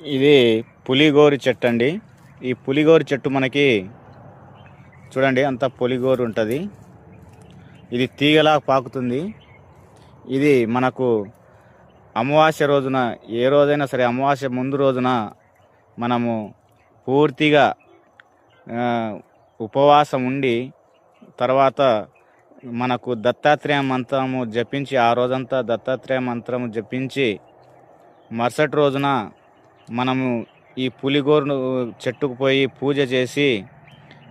ఇది పులిగోరు చెట్టు అండి ఈ పులిగోరు చెట్టు మనకి చూడండి అంత పులిగోరు ఉంటుంది. ఇది తీగలా పాకుతుంది. ఇది మనకు అమావాస్య రోజున ఏ రోజైనా సరే అమావాస్య ముందు రోజున మనము పూర్తిగా ఉపవాసం ఉండి తర్వాత మనకు దత్తాత్రేయ మంత్రము జపించి ఆ రోజంతా దత్తాత్రేయ మంత్రము జపించి మరుసటి రోజున మనము ఈ పులిగోరును చెట్టుకు పోయి పూజ చేసి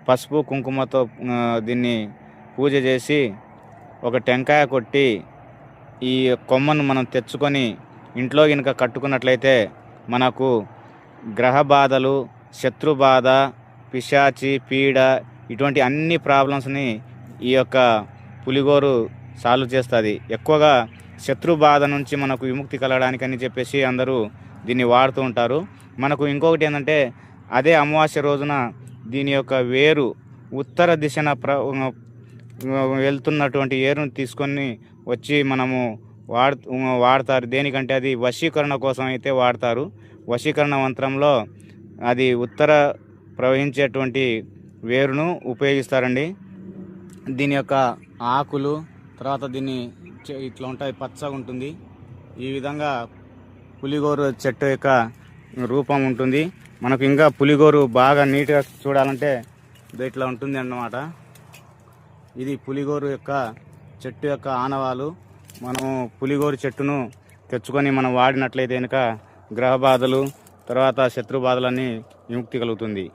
పసుపు కుంకుమతో దీన్ని పూజ చేసి ఒక టెంకాయ కొట్టి ఈ కొమ్మను మనం తెచ్చుకొని ఇంట్లో కనుక కట్టుకున్నట్లయితే మనకు గ్రహ బాధలు శత్రు బాధ పిశాచి పీడ ఇటువంటి అన్ని ప్రాబ్లమ్స్ని ఈ యొక్క పులిగోరు సాల్వ్ చేస్తుంది. ఎక్కువగా శత్రు బాధ నుంచి మనకు విముక్తి కలగడానికని చెప్పేసి అందరూ దీన్ని వాడుతూ ఉంటారు. మనకు ఇంకొకటి ఏంటంటే అదే అమావాస్య రోజున దీని యొక్క వేరు ఉత్తర దిశన ప్ర వెళ్తున్నటువంటి ఏరును తీసుకొని వచ్చి మనము వాడు వాడతారు. దేనికంటే అది వశీకరణ కోసం అయితే వాడతారు. వశీకరణ మంత్రంలో అది ఉత్తర ప్రవహించేటువంటి వేరును ఉపయోగిస్తారండి. దీని యొక్క ఆకులు తర్వాత దీన్ని ఇట్లా ఉంటాయి పచ్చగా ఉంటుంది ఈ విధంగా పులిగోరు చెట్టు యొక్క రూపం ఉంటుంది. మనకు ఇంకా పులిగోరు బాగా నీట్గా చూడాలంటే ఇట్లా ఉంటుంది అన్నమాట. ఇది పులిగోరు యొక్క చెట్టు యొక్క ఆనవాలు. మనము పులిగోరు చెట్టును తెచ్చుకొని మనం వాడినట్లయితే కనుక గ్రహ బాధలు తర్వాత శత్రు బాధలన్నీ విముక్తి కలుగుతుంది.